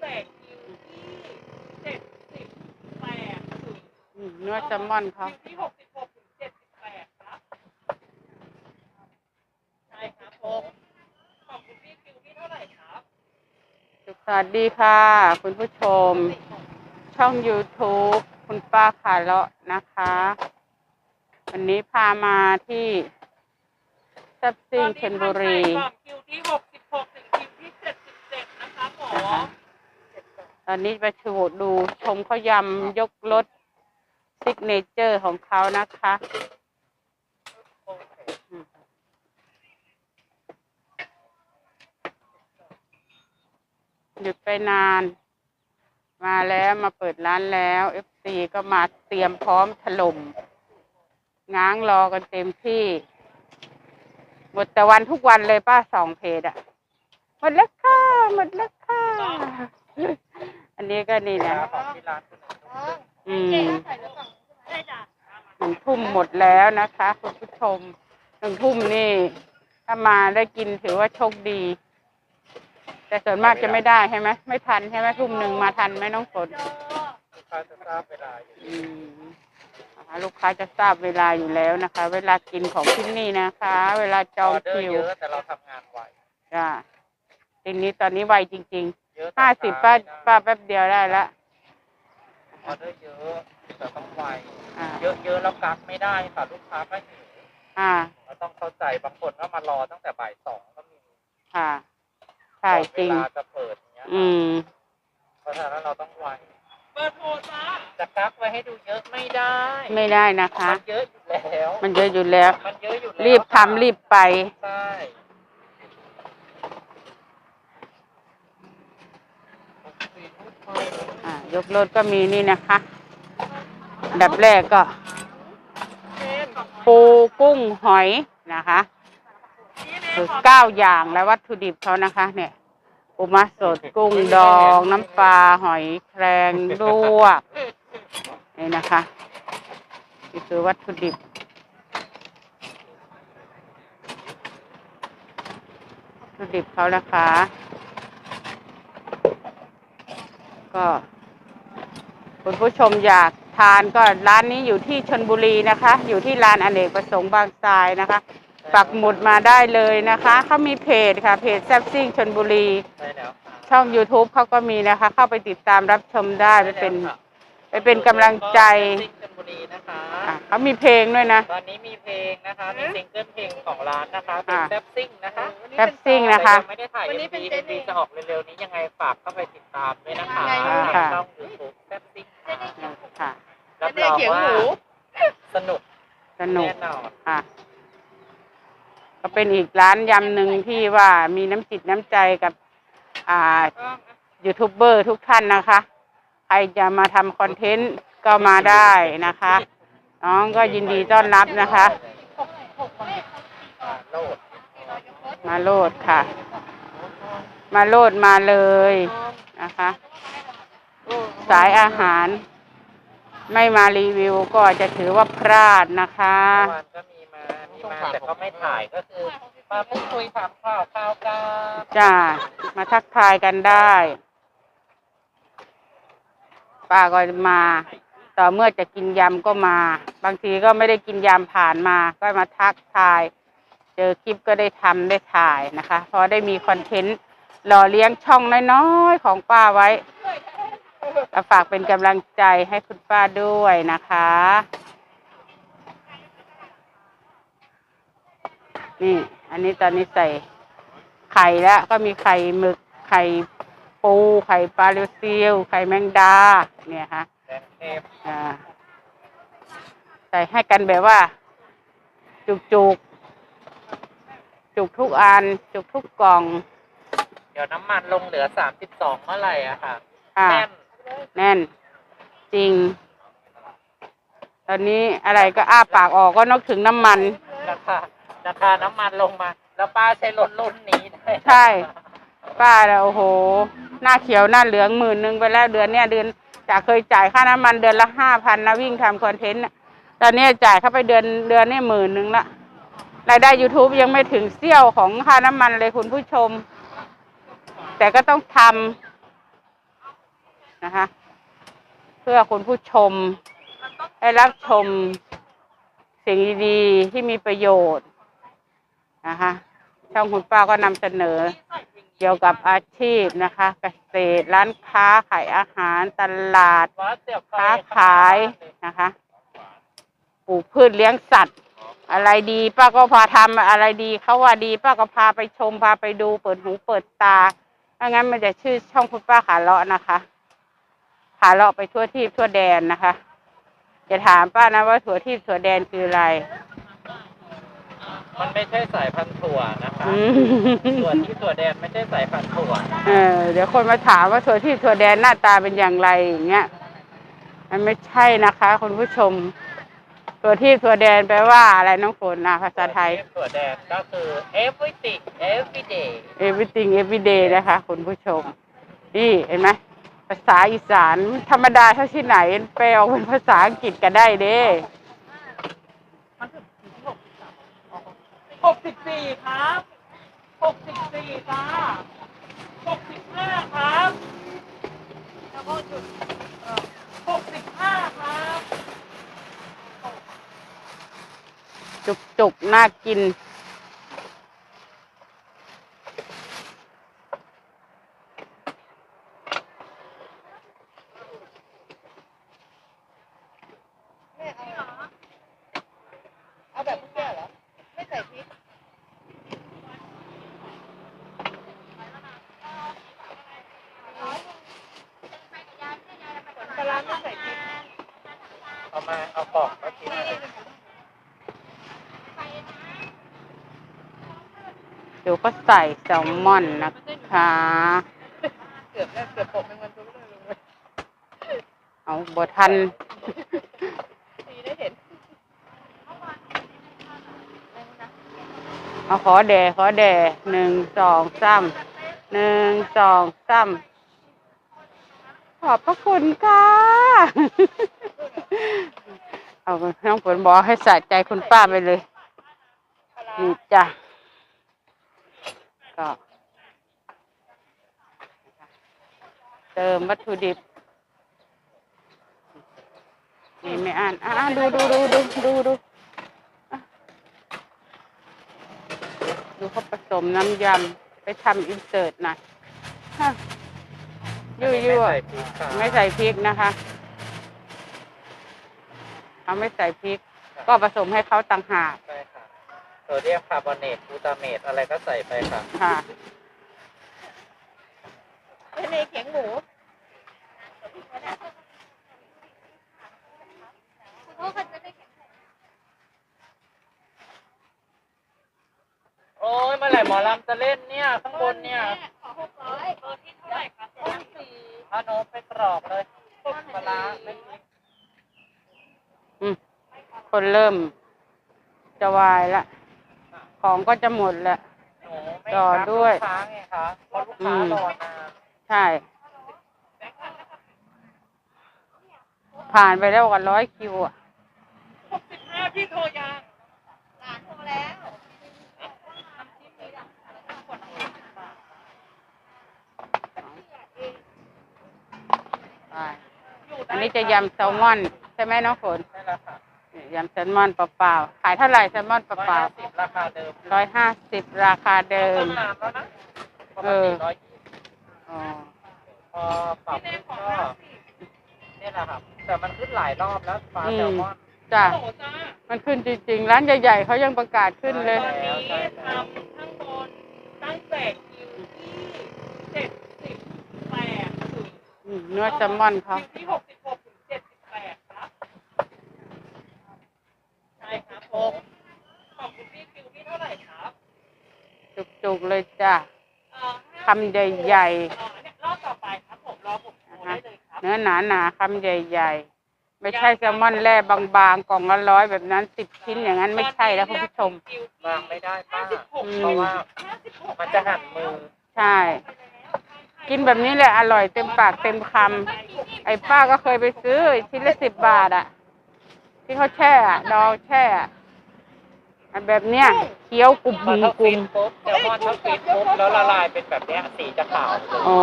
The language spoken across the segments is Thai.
แต่คิวที่เจ็ดสิบแปดถึงอืมเนื้อแซลมอนเขาคิวที่หกสิบหกถึงเจ็ดสิบแปดครับใช่ครับผมขอบคุณพี่คิวที่เท่าไหร่ครับสวัสดีค่ะ คุณผู้ชม ช่อง YouTube คุณป้าขาเลาะนะคะ วันนี้พามาที่ซับซิ่งชลบุรี ตอนนี้ท่านใส่กล่องคิวที่หกสิบหกถึงคิวที่เจ็ดสิบเจ็ดนะครับผมนะคะ ตอนนี้ไปชูดูชมเขายำยกรถซิกเนเจอร์ของเขานะคะ หยุดไปนาน มาแล้วมาเปิดร้านแล้ว FC ก็มาเตรียมพร้อมถล่ม ง้างรอกันเต็มที่ หมดแต่วันทุกวันเลยป้าสองเพจอะหมดแล้วค่ะ หมดแล้วค่ะ อันนี้ก็นี่นะของที่ร้านคุณอืมหนึ่งทุ่มหมดแล้วนะคะคุณผู้ชมหนึ่งทุ่มนี่ถ้ามาได้กินถือว่าโชคดี แต่ส่วนมากจะไม่ได้ใช่ไหมไม่ทันใช่ไหมทุ่มหนึ่งมาทันไหมน้องฝนลูกค้าจะทราบเวลาอยู่อืมนะคะลูกค้าจะทราบเวลาอยู่แล้วนะคะ เวลากินของที่นี่นะคะ เวลาจองออเดอร์คิวเยอะแต่เราทำงานไวจ้าทีนี้ตอนนี้ไวจริง เยอะๆห้าสิบป้าป้าแป๊บเดียวได้ละ ออเดอร์เยอะแต่ต้องไวอ่า เยอะๆแล้วกักไม่ได้ค่ะลูกค้าก็หิวอ่า เราต้องเข้าใจบางคนก็มารอตั้งแต่บ่ายสองก็มีค่ะ ใช่จริงเวลาจะเปิดอย่างเงี้ยอืม เพราะฉะนั้นเราต้องไวเปิดโทรจ้าจะกักไว้ให้ดูเยอะไม่ได้ไม่ได้นะคะ มันเยอะอยู่แล้ว มันเยอะอยู่แล้ว มันเยอะอยู่แล้วรีบทำรีบไป ใช่ อ่า ยกรถก็มีนี่นะคะอันดับแรกก็ปูกุ้งหอยนะคะคือเก้าอย่างและวัตถุดิบเขานะคะ เนี่ยปูม้าสดกุ้งดอง น้ำปลาหอยแครงลวกนี่นะคะนี่คือวัตถุดิบ วัตถุดิบเขานะคะ ก็ คุณผู้ชมอยากทานก็ร้านนี้อยู่ที่ชนบุรีนะคะ อยู่ที่ร้านอเนกประสงค์บางทรายนะคะ ปักหมุดมาได้เลยนะคะเขามีเพจค่ะเพจแซบซิ่งชนบุรีใช่แล้วค่ะช่อง YouTube เขาก็มีนะคะ เข้าไปติดตามรับชมได้ไปเป็นไปเป็นกำลังใจซิงชลบุรีนะคะ อะเขามีเพลงด้วยนะ ตอนนี้มีเพลงนะคะ มีซิงเกิลเพลงของร้านนะคะเป็นอ่าแซบซิ่งนะคะแซบซิ่งนะคะ แต่ยังไม่ได้ถ่าย MV MV จะออกเร็วๆนี้ยังไงฝากเข้าไปติดตามด้วยนะคะอ่าในค่ะช่องยูทูบแซบซิ่งค่ะ ค่ะ รับรองว่าสนุกสนุกแน่นอนค่ะก็เป็นอีกร้านยำหนึ่งที่ว่ามีน้ำจิตน้ำใจกับ อ่ายูทูบเบอร์ทุกท่านนะคะ ใครจะมาทำคอนเทนต์ก็มาได้นะคะ น้องก็ยินดีต้อนรับนะคะอ่าโลดมาโลดค่ะ มาโลดมาเลยนะคะ สายอาหาร ไม่มารีวิวก็จะถือว่าพลาดนะคะ เมื่อวานก็มีมา มีมาแต่ก็ไม่ถ่ายก็คือ มาพูดคุยถามข่าวข่าวกันจ้า มาทักทายกันได้ป้าก็มา ต่อเมื่อจะกินยำก็มา บางทีก็ไม่ได้กินยำผ่านมา ก็มาทักทาย เจอคลิปก็ได้ทำได้ถ่ายนะคะพอได้มีคอนเทนต์หล่อเลี้ยงช่องน้อยๆของป้าไว้ ก็ฝากเป็นกำลังใจให้คุณป้าด้วยนะคะ นี่ อันนี้ตอนนี้ใส่ไข่แล้วก็มีไข่หมึกไข่ปู ไข่ปลาเรียวเซียว ไข่แมงดา เนี่ยค่ะแดงเทพอ่าใส่ให้กันแบบว่า จุกจุกๆจุกทุกอัน จุกทุกกล่อง เดี๋ยวน้ำมันลงเหลือสามสิบสองเมื่อไหร่อะค่ะค่ะแน่น แน่น จริง ตอนนี้อะไรก็อ้าปากออกก็นึกถึงน้ำมัน ราคาราคาน้ำมันลงมา แล้วป้าใช้รถรุ่นนี้ด้วยใช่ ป้าเนี่ยโอ้โห หน้าเขียวหน้าเหลืองหมื่นหนึ่งไปแล้วเดือนเนี้ยเดือนจากเคยจ่ายค่าน้ำมันเดือนละห้าพันนะวิ่งทำคอนเทนต์น่ะตอนนี้จ่ายเข้าไปเดือนเดือนนี่หมื่นหนึ่งละรายได้ YouTube ยังไม่ถึงเสี้ยวของค่าน้ำมันเลยคุณผู้ชม แต่ก็ต้องท นะคะ เพื่อคุณผู้ชมได้รับชมสิ่งดีๆที่มีประโยชน์นะคะช่องคุณป้าก็นำเสนอเกี่ยวกับอาชีพนะคะ เกษตรร้านค้าขายอาหารตลาดค้าขายนะคะปลูกพืชเลี้ยงสัตว์ อะไรดีป้าก็พาทำอะไรดีเขาว่าดีป้าก็พาไปชมพาไปดูเปิดหูเปิดตาถ้างั้นมันจะชื่อช่องคุณป้าขาเลาะนะคะ ขาเลาะไปทั่วที่ทั่วแดนนะคะ จะถามป้านะว่าถั่วที่ถั่วแดนคืออะไร มันไม่ใช่สายพันธุ์ถั่วนะคะอืมถั่วที่ถั่วแดงไม่ใช่สายพันธุ์ถั่วเออเดี๋ยวคนมาถามว่าถั่วที่ถั่วแดนหน้าตาเป็นอย่างไรอย่างเงี้ย มันไม่ใช่นะคะคุณผู้ชม ถั่วที่ถั่วแดนแปลว่าอะไรน้องฝนนะภาษาไทย ถั่วแดงก็คือ everything every day everything everyday นะคะ คุณผู้ชม นี่เห็นไหม ภาษาอีสานธรรมดาเท่าที่ไหน แปลออกเป็นภาษาอังกฤษก็ได้เด้หกสิบสี่ครับหกสิบสี่จ้าหกสิบห้าครับแล้วก็จุดหกสิบห้าครับ จุกจุกๆน่ากิน เอาแบบเพื่อเหรอ ไม่ใส่พริกปลาร้าไม่ใส่พริก เอามาเอากล่องมากิน เดี๋ ยวก็ใส่แซลมอนนะคะ เกือบแล้วเกือบปกเป็นวันทุกเลยเลยเอาบทันดีได้เห็น เอาขอแดขอแดหนึ่งสองสามหนึ่งสองสามขอบพระคุณค่ะ เอาน้องฝนบอกให้สะใจคุณป้าไปเลยปลาร้านี่จ้ะ ก็ เติมวัตถุดิบนี่ไม่อ่านอ่าดูดูดูดูดูดูอะดูเขาผสมน้ำยำ ไปทำอินเสิร์ตหน่อยฮะยั่วยั่วไม่ใส่พริกครับไม่ใส่พริกนะคะเขาไม่ใส่พริก ก็ผสมให้เขาต่างหากใช่ค่ะ โซเดียมคาร์บอเนตกลูตาเมตอะไรก็ใส่ไปค่ะ ค่ะไม่ในเขียงหมูโอ้ยเมื่อไหร่หมอลำจะเล่นเนี่ย ข้างบนเนี่ยขอหกร้อยเบอร์ที่เท่าไหร่คะต้นสี่เอาโน้ตไปกรอกเลยปลาร้าไม่มีอืมคนเริ่มจะวายละ ของก็จะหมดละ หนูไม่ต่อรับด้วย ลูกค้าไงคะเพราะลูกค้ารอนาน ใช่ ผ่านไปแล้วกันร้อยคิวอะหกสิบห้าพี่โทรยังหลานโทรแล้วไปอันนี้จะยำแซลมอน ใช่ไหมน้องฝน ใช่แล้วค่ะนี่ ยำแซลมอนเปล่าๆขายเท่าไหร่แซลมอนเปร้อยล่าห้าสิบราคาเดิมๆร้อยห้าสิบราคาเดิม ต้นน้ำแล้วนะปกเอติอร้อยยี่สิบอ๋อ พอปรับขึ้นก็เนี่ยแหละครับแต่มันขึ้นหลายรอบแล้วปลาแซลมอน จ้ะ มันขึ้นจริงๆ ร้านใหญ่ๆเขายังประกาศขึ้นเลย ตอนนี้ททำข้างบนตั้งแต่คิวที่เจ็ดสิบแปดถึงอืมเนื้อแซลมอนเขาคิวที่หกสิบหกถึงเจ็ดสิบแปดครับ ใช่ครับผมขอบคุณพี่คิวที่เท่าไหร่ครับ จุกๆเลยจ้ะเอ่อห้าคำใหญ่เอ่อเนี่ยรอบต่อไปครับผมรอผมโทรได้เลยครับๆเนื้อหนาๆคำใหญ่ๆ ไม่ใช่แซลมอนแร่บางๆกล่องละร้อยแบบนั้นสิบชิ้นอย่างนั้นไม่ใช่แล้วคุณผู้ชมำวางไม่ได้ป้าอืมเพราะว่ามันจะหั่นมือ ใช่ กินแบบนี้แหละอร่อยเต็มปากเต็มคำไอ้ป้าก็เคยไปซื้อชิ้นละสิบบาทอะที่เขาแช่อะดองแช่อะอัน แบบเนี้ยเคี้ยวกรุบพกอรุบเกรุฟิบนปุ๊แซลมอนเท่าฟินปุ๊บแล้วละลายเป็นแบบเนี้ยสีจะขาวอ๋อ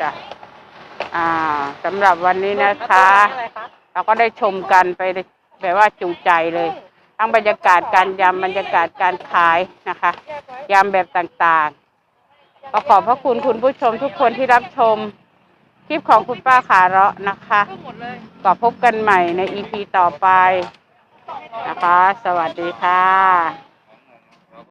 จ้ะอ่าสำหรับวันนี้นะคะเราก็ได้ชมกันไปแบบว่าจุใจเลย ทั้งบรรยากาศการยำบรรยากาศการขายนะคะยำแบบต่างๆก็ขอบพระคุณคุณผู้ชมทุกคนที่รับชม คลิปของคุณป้าขาเราะนะคะก็พบกันใหม่ในอีพีต่อไปนะคะ สวัสดีค่ะ